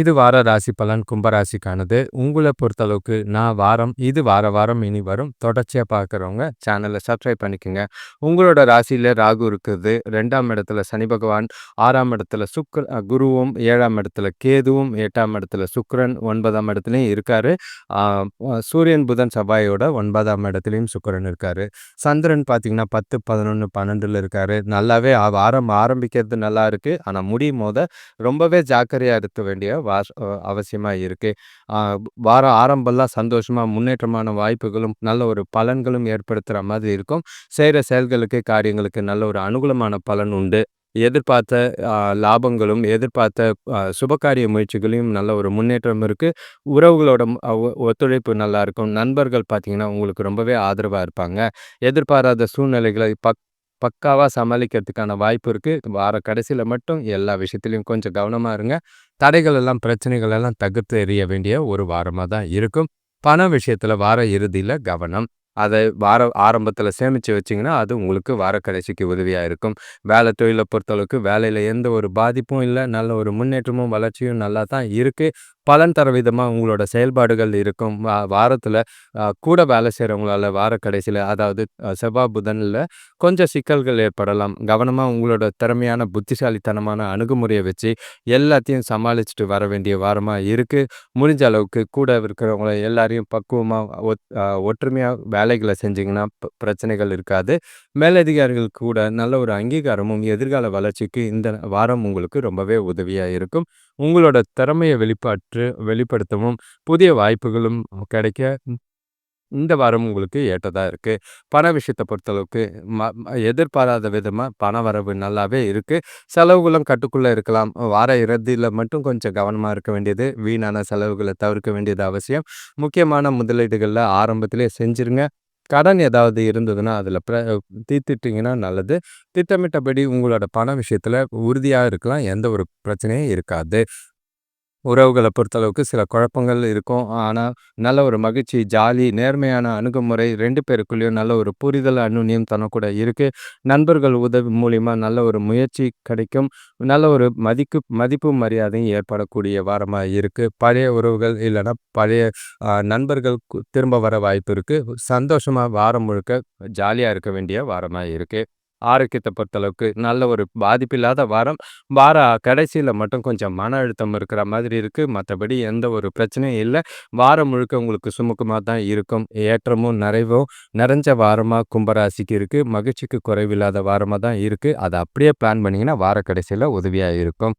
இது வார ராசி பலன் கும்பராசிக்கானது. உங்களை பொறுத்தளவுக்கு நான் வாரம் இது வார வாரம் இனி வரும். தொடர்ச்சியாக பார்க்குறவங்க சேனலை சப்ஸ்கிரைப் பண்ணிக்கோங்க. உங்களோட ராசியில் ராகு இருக்குது. ரெண்டாம் இடத்துல சனி பகவான் ஆறாம் இடத்துல சுக்ர குருவும் ஏழாம் இடத்துல கேதுவும் எட்டாம் இடத்துல சுக்ரன் ஒன்பதாம் இடத்துலையும் இருக்கார். சூரியன் புதன் செவ்வாயோட ஒன்பதாம் இடத்துலையும் சுக்கரன் இருக்கார். சந்திரன் பார்த்தீங்கன்னா பத்து பதினொன்று பன்னெண்டில் இருக்கார். நல்லாவே வாரம் ஆரம்பிக்கிறது நல்லா இருக்குது ஆனால் முடியும் போத ரொம்பவே ஜாக்கிரதையாக இருக்க வேண்டிய வாஸ் அவசியமாக இருக்குது வார ஆரம்பம்லாம் சந்தோஷமாக முன்னேற்றமான வாய்ப்புகளும் நல்ல ஒரு பலன்களும் ஏற்படுத்துகிற மாதிரி இருக்கும். செய்கிற செயல்களுக்கு காரியங்களுக்கு நல்ல ஒரு அனுகூலமான பலன் உண்டு. எதிர்பார்த்த லாபங்களும் எதிர்பார்த்த சுபகாரிய முயற்சிகளையும் நல்ல ஒரு முன்னேற்றம் இருக்குது உறவுகளோட ஒத்துழைப்பு நல்லா இருக்கும். நண்பர்கள் பார்த்திங்கன்னா உங்களுக்கு ரொம்பவே ஆதரவாக இருப்பாங்க. எதிர்பாராத சூழ்நிலைகளை பக் பக்காவாக சமாளிக்கிறதுக்கான வாய்ப்பு இருக்குது வார கடைசியில் மட்டும் எல்லா விஷயத்துலையும் கொஞ்சம் கவனமாக இருங்க. தடைகள் எல்லாம் பிரச்சனைகள் எல்லாம் தகுத்து எறிய வேண்டிய ஒரு வாரமாக தான் இருக்கும். பண விஷயத்தில் வார இறுதியில் கவனம். அதை வார ஆரம்பத்தில் சேமித்து வச்சிங்கன்னா அது உங்களுக்கு வார கடைசிக்கு உதவியாக இருக்கும். வேலை தொழிலை பொறுத்தளவுக்கு வேலையில் எந்த ஒரு பாதிப்பும் இல்லை. நல்ல ஒரு முன்னேற்றமும் வளர்ச்சியும் நல்லா தான் இருக்குது பலன் தர விதமாக உங்களோட செயல்பாடுகள் இருக்கும். வா வாரத்தில் கூட வேலை செய்கிறவங்களால வார கடைசியில் அதாவது செவ்வாய் புதனில் கொஞ்சம் சிக்கல்கள் ஏற்படலாம். கவனமாக உங்களோட திறமையான புத்திசாலித்தனமான அணுகுமுறையை வச்சு எல்லாத்தையும் சமாளிச்சுட்டு வர வேண்டிய வாரமாக இருக்குது முடிஞ்ச அளவுக்கு கூட இருக்கிறவங்கள எல்லாரையும் பக்குவமாக ஒத் ஒற்றுமையாக வேலைகளை செஞ்சிங்கன்னா பிரச்சனைகள் இருக்காது. மேலதிகாரிகள் கூட நல்ல ஒரு அங்கீகாரமும் எதிர்கால வளர்ச்சிக்கு இந்த வாரம் உங்களுக்கு ரொம்பவே உதவியாக இருக்கும். உங்களோட திறமையை வெளிப்பாற்று வெளிப்படுத்தவும் புதிய வாய்ப்புகளும் கிடைக்க இந்த வாரம் உங்களுக்கு ஏற்றதாக இருக்குது பண விஷயத்தை பொறுத்தளவுக்கு ம எதிர்பாராத விதமாக பண வரவு நல்லாவே இருக்குது செலவுகளும் கட்டுக்குள்ளே இருக்கலாம். வார இறுதியில் மட்டும் கொஞ்சம் கவனமாக இருக்க வேண்டியது வீணான செலவுகளை தவிர்க்க வேண்டியது அவசியம். முக்கியமான முதலீடுகளில் ஆரம்பத்திலே செஞ்சுருங்க. கடன் ஏதாவது இருந்ததுன்னா அதில் ப்ர தீர்த்துட்டிங்கன்னா நல்லது. திட்டமிட்டபடி உங்களோட பண விஷயத்தில் உறுதியாக இருக்கலாம். எந்த ஒரு பிரச்சனையும் இருக்காது. உறவுகளை பொறுத்தளவுக்கு சில குழப்பங்கள் இருக்கும். ஆனால் நல்ல ஒரு மகிழ்ச்சி ஜாலி நேர்மையான அணுகுமுறை ரெண்டு பேருக்குள்ளேயும் நல்ல ஒரு புரிதல் அந்நுண்ணியம் தனக்கூட இருக்குது நண்பர்கள் உதவி மூலிமா நல்ல ஒரு முயற்சி கிடைக்கும். நல்ல ஒரு மதிப்பு மதிப்பு மரியாதையும் ஏற்படக்கூடிய வாரமாக இருக்குது பழைய உறவுகள் இல்லைன்னா பழைய நண்பர்கள் திரும்ப வர வாய்ப்பு இருக்குது சந்தோஷமாக வாரம் முழுக்க ஜாலியாக இருக்க வேண்டிய வாரமாக இருக்குது ஆரோக்கியத்தை பொறுத்தளவுக்கு நல்ல ஒரு பாதிப்பில்லாத வாரம். வார கடைசியில் மட்டும் கொஞ்சம் மன அழுத்தம் இருக்கிற மாதிரி இருக்குது மற்றபடி எந்த ஒரு பிரச்சனையும் இல்லை. வாரம் முழுக்க உங்களுக்கு சுமூகமாக தான் இருக்கும். ஏற்றமும் நிறைவும் நிறைஞ்ச வாரமாக கும்பராசிக்கு இருக்குது மகிழ்ச்சிக்கு குறைவில்லாத வாரமாக தான் இருக்குது அதை அப்படியே பிளான் பண்ணிங்கன்னா வார கடைசியில் உதவியாக இருக்கும்.